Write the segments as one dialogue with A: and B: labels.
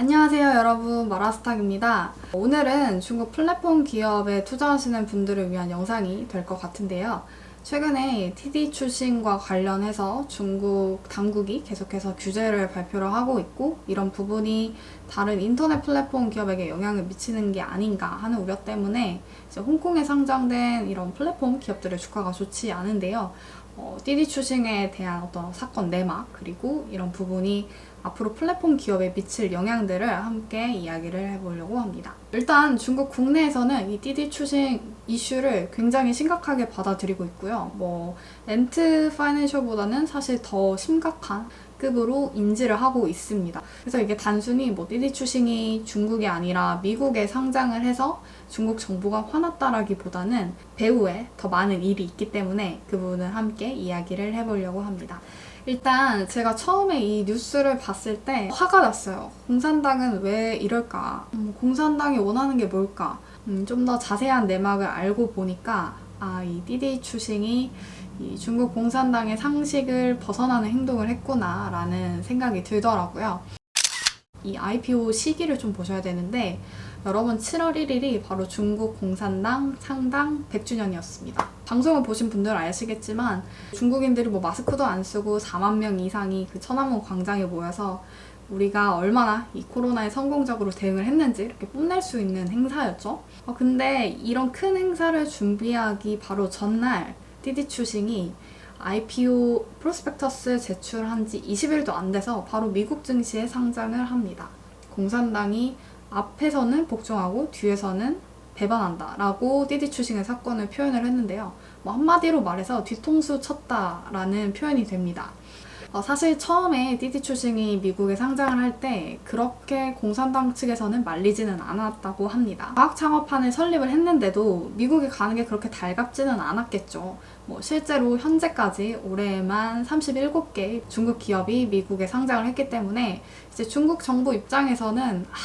A: 안녕하세요 여러분 마라스탁입니다. 오늘은 중국 플랫폼 기업에 투자하시는 분들을 위한 영상이 될 것 같은데요. 최근에 TD 출신과 관련해서 중국 당국이 계속해서 규제를 발표를 하고 있고 이런 부분이 다른 인터넷 플랫폼 기업에게 영향을 미치는 게 아닌가 하는 우려 때문에 이제 홍콩에 상장된 이런 플랫폼 기업들의 주가가 좋지 않은데요. 어, 띠디 추싱에 대한 어떤 사건 내막 그리고 이런 부분이 앞으로 플랫폼 기업에 미칠 영향들을 함께 이야기를 해보려고 합니다. 일단 중국 국내에서는 이 띠디 추싱 이슈를 굉장히 심각하게 받아들이고 있고요. 뭐 렌트 파이낸셜보다는 사실 더 심각한 급으로 인지를 하고 있습니다. 그래서 이게 단순히 뭐 띠디 추싱이 중국이 아니라 미국에 상장을 해서 중국 정부가 화났다라기보다는 배후에 더 많은 일이 있기 때문에 그 부분을 함께 이야기를 해보려고 합니다. 일단 제가 처음에 이 뉴스를 봤을 때 화가 났어요. 공산당은 왜 이럴까? 음, 공산당이 원하는 게 뭘까? 음, 좀 더 자세한 내막을 알고 보니까 아, 이 띠디 추싱이 이 중국 공산당의 상식을 벗어나는 행동을 했구나라는 생각이 들더라고요. 이 IPO 시기를 좀 보셔야 되는데 여러분 7월 1일이 바로 중국 공산당 창당 100주년이었습니다. 방송을 보신 분들은 아시겠지만 중국인들이 뭐 마스크도 안 쓰고 4만 명 이상이 그 천안문 광장에 모여서 우리가 얼마나 이 코로나에 성공적으로 대응을 했는지 이렇게 뽐낼 수 있는 행사였죠. 어, 근데 이런 큰 행사를 준비하기 바로 전날 띠디 추싱이 IPO 프로스펙터스 제출한 지 20일도 안 돼서 바로 미국 증시에 상장을 합니다. 공산당이 앞에서는 복종하고 뒤에서는 배반한다 라고 띠디 추싱의 사건을 표현을 했는데요. 뭐 한마디로 말해서 뒤통수 쳤다라는 표현이 됩니다. 어, 사실 처음에 띠디 추싱이 미국에 상장을 할 때 그렇게 공산당 측에서는 말리지는 않았다고 합니다. 과학 창업판을 설립을 했는데도 미국에 가는 게 그렇게 달갑지는 않았겠죠. 뭐 실제로 현재까지 올해만 37개 중국 기업이 미국에 상장을 했기 때문에 이제 중국 정부 입장에서는 아,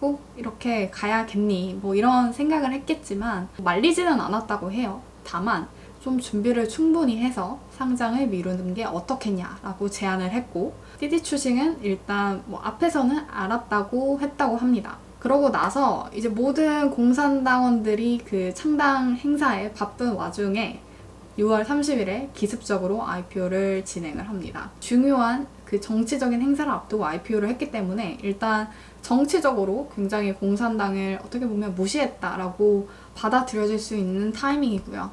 A: 꼭 이렇게 가야겠니 뭐 이런 생각을 했겠지만 말리지는 않았다고 해요. 다만 좀 준비를 충분히 해서 상장을 미루는 게 어떻겠냐라고 제안을 했고 띠디 추싱은 일단 뭐 앞에서는 알았다고 했다고 합니다. 그러고 나서 이제 모든 공산당원들이 그 창당 행사에 바쁜 와중에 6월 30일에 기습적으로 IPO를 진행을 합니다. 중요한 그 정치적인 행사를 앞두고 IPO를 했기 때문에 일단 정치적으로 굉장히 공산당을 어떻게 보면 무시했다라고 받아들여질 수 있는 타이밍이고요.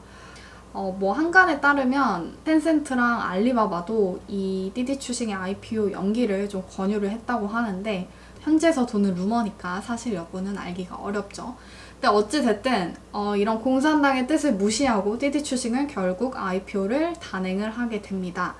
A: 어, 뭐 한간에 따르면 텐센트랑 알리바바도 이 띠디 추싱의 IPO 연기를 좀 권유를 했다고 하는데 현재서 도는 루머니까 사실 여부는 알기가 어렵죠. 근데 어찌 됐든 어, 이런 공산당의 뜻을 무시하고 띠디 추싱은 결국 IPO를 단행을 하게 됩니다.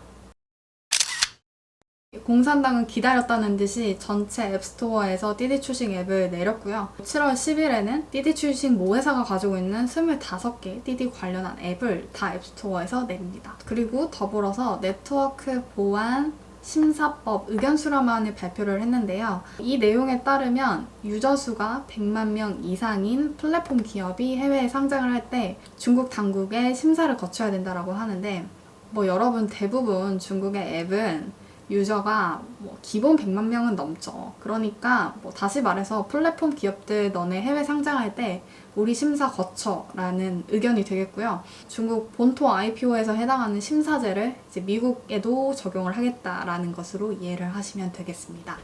A: 공산당은 기다렸다는 듯이 전체 앱스토어에서 띠디 추싱 앱을 내렸고요. 7월 10일에는 띠디 추싱 모 회사가 가지고 있는 25개 띠디 관련한 앱을 다 앱스토어에서 내립니다. 그리고 더불어서 네트워크 보안 심사법 의견 수렴안을 발표를 했는데요. 이 내용에 따르면 유저 수가 100만 명 이상인 플랫폼 기업이 해외에 상장을 할 때 중국 당국의 심사를 거쳐야 된다라고 하는데 뭐 여러분 대부분 중국의 앱은 유저가 뭐 기본 100만 명은 넘죠. 그러니까 뭐 다시 말해서 플랫폼 기업들 너네 해외 상장할 때 우리 심사 거쳐라는 의견이 되겠고요. 중국 본토 IPO에서 해당하는 심사제를 이제 미국에도 적용을 하겠다라는 것으로 이해를 하시면 되겠습니다.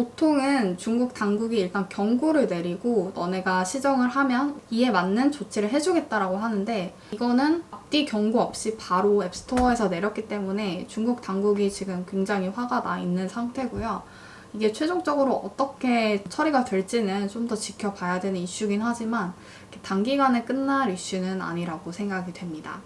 A: 보통은 중국 당국이 일단 경고를 내리고 너네가 시정을 하면 이에 맞는 조치를 해주겠다라고 하는데 이거는 앞뒤 경고 없이 바로 앱스토어에서 내렸기 때문에 중국 당국이 지금 굉장히 화가 나 있는 상태고요. 이게 최종적으로 어떻게 처리가 될지는 좀 더 지켜봐야 되는 이슈긴 하지만 단기간에 끝날 이슈는 아니라고 생각이 됩니다.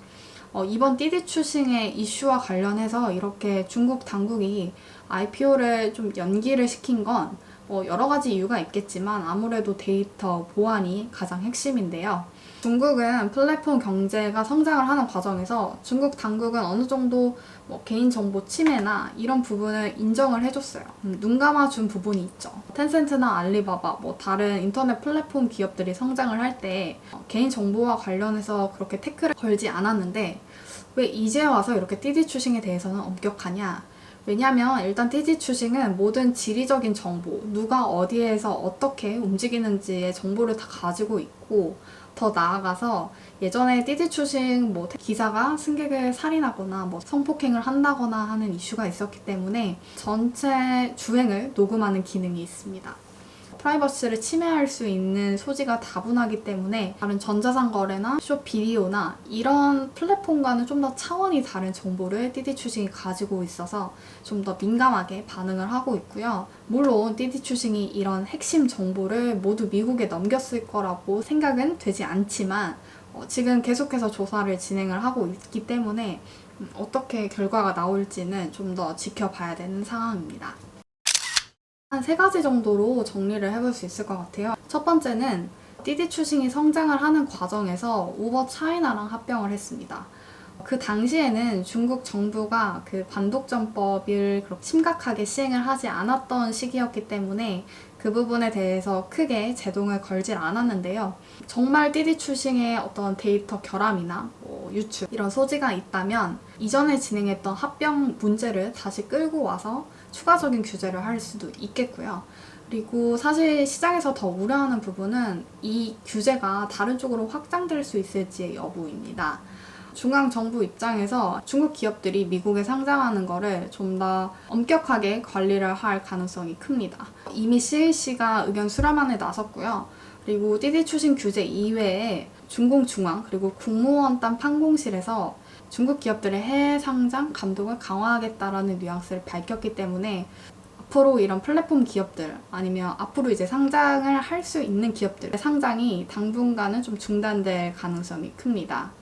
A: 어, 이번 띠디 추싱의 이슈와 관련해서 이렇게 중국 당국이 IPO를 좀 연기를 시킨 건 뭐 여러 가지 이유가 있겠지만 아무래도 데이터 보안이 가장 핵심인데요. 중국은 플랫폼 경제가 성장을 하는 과정에서 중국 당국은 어느 정도 뭐 개인정보 침해나 이런 부분을 인정을 해줬어요. 음, 눈 감아준 부분이 있죠. 텐센트나 알리바바, 뭐 다른 인터넷 플랫폼 기업들이 성장을 할 때 개인정보와 관련해서 그렇게 태클을 걸지 않았는데 왜 이제 와서 이렇게 띠디 추싱에 대해서는 엄격하냐? 왜냐하면 일단 TD 추싱은 모든 지리적인 정보, 누가 어디에서 어떻게 움직이는지의 정보를 다 가지고 있고 더 나아가서 예전에 띠디 추싱 뭐 기사가 승객을 살인하거나 뭐 성폭행을 한다거나 하는 이슈가 있었기 때문에 전체 주행을 녹음하는 기능이 있습니다. 프라이버시를 침해할 수 있는 소지가 다분하기 때문에 다른 전자상 거래나 쇼 비디오나 이런 플랫폼과는 좀 더 차원이 다른 정보를 띠디 추싱이 가지고 있어서 좀 더 민감하게 반응을 하고 있고요. 물론 띠디 추싱이 이런 핵심 정보를 모두 미국에 넘겼을 거라고 생각은 되지 않지만 어, 지금 계속해서 조사를 진행을 하고 있기 때문에 음, 어떻게 결과가 나올지는 좀 더 지켜봐야 되는 상황입니다. 한 세 가지 정도로 정리를 해볼 수 있을 것 같아요. 첫 번째는 띠디 추싱이 성장을 하는 과정에서 우버 차이나랑 합병을 했습니다. 그 당시에는 중국 정부가 그 반독점법을 그렇게 심각하게 시행을 하지 않았던 시기였기 때문에 그 부분에 대해서 크게 제동을 걸질 않았는데요. 정말 띠디 추싱의 어떤 데이터 결함이나 뭐 유출 이런 소지가 있다면 이전에 진행했던 합병 문제를 다시 끌고 와서 추가적인 규제를 할 수도 있겠고요. 그리고 사실 시장에서 더 우려하는 부분은 이 규제가 다른 쪽으로 확장될 수 있을지의 여부입니다. 중앙 정부 입장에서 중국 기업들이 미국에 상장하는 거를 좀 더 엄격하게 관리를 할 가능성이 큽니다. 이미 CAC가 의견 수렴안에 나섰고요. 그리고 띠디 추신 규제 이외에 중공중앙 그리고 국무원 단 판공실에서 중국 기업들의 해외 상장 감독을 강화하겠다라는 뉘앙스를 밝혔기 때문에 앞으로 이런 플랫폼 기업들 아니면 앞으로 이제 상장을 할 수 있는 기업들의 상장이 당분간은 좀 중단될 가능성이 큽니다.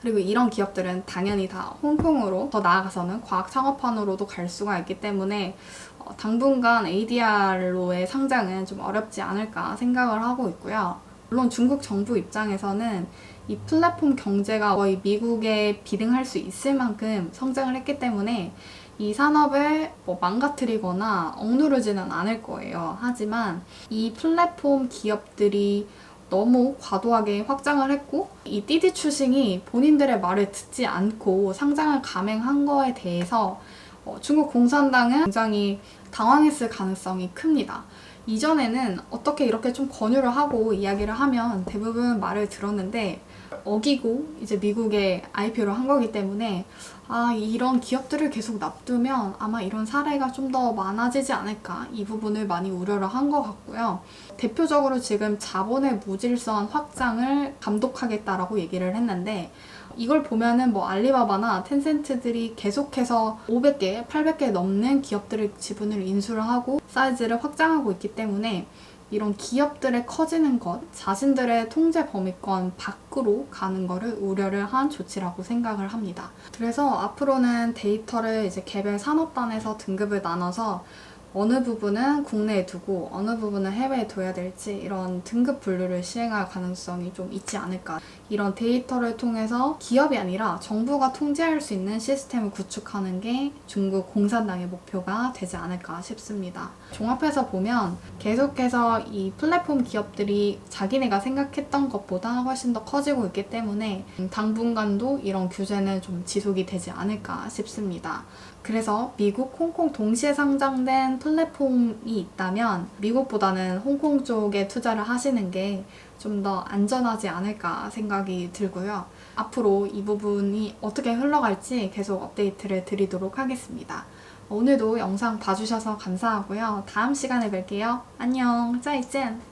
A: 그리고 이런 기업들은 당연히 다 홍콩으로 더 나아가서는 과학 창업판으로도 갈 수가 있기 때문에 어, 당분간 ADR로의 상장은 좀 어렵지 않을까 생각을 하고 있고요. 물론 중국 정부 입장에서는 이 플랫폼 경제가 거의 미국에 비등할 수 있을 만큼 성장을 했기 때문에 이 산업을 뭐 망가뜨리거나 억누르지는 않을 거예요. 하지만 이 플랫폼 기업들이 너무 과도하게 확장을 했고 이 띠디 추싱이 본인들의 말을 듣지 않고 상장을 감행한 거에 대해서 어, 중국 공산당은 굉장히 당황했을 가능성이 큽니다. 이전에는 어떻게 이렇게 좀 권유를 하고 이야기를 하면 대부분 말을 들었는데 어기고 이제 미국에 IPO를 한 거기 때문에 아 이런 기업들을 계속 놔두면 아마 이런 사례가 좀 더 많아지지 않을까 이 부분을 많이 우려를 한 것 같고요. 대표적으로 지금 자본의 무질서한 확장을 감독하겠다라고 얘기를 했는데 이걸 보면은 뭐 알리바바나 텐센트들이 계속해서 500개, 800개 넘는 기업들의 지분을 인수를 하고 사이즈를 확장하고 있기 때문에 이런 기업들의 커지는 것, 자신들의 통제 범위권 밖으로 가는 거를 우려를 한 조치라고 생각을 합니다. 그래서 앞으로는 데이터를 이제 개별 산업단에서 등급을 나눠서 어느 부분은 국내에 두고 어느 부분은 해외에 둬야 될지 이런 등급 분류를 시행할 가능성이 좀 있지 않을까. 이런 데이터를 통해서 기업이 아니라 정부가 통제할 수 있는 시스템을 구축하는 게 중국 공산당의 목표가 되지 않을까 싶습니다. 종합해서 보면 계속해서 이 플랫폼 기업들이 자기네가 생각했던 것보다 훨씬 더 커지고 있기 때문에 당분간도 이런 규제는 좀 지속이 되지 않을까 싶습니다. 그래서 미국, 홍콩 동시에 상장된 플랫폼이 있다면 미국보다는 홍콩 쪽에 투자를 하시는 게 좀 더 안전하지 않을까 생각이 들고요. 앞으로 이 부분이 어떻게 흘러갈지 계속 업데이트를 드리도록 하겠습니다. 오늘도 영상 봐주셔서 감사하고요. 다음 시간에 뵐게요. 안녕, 짜이젠!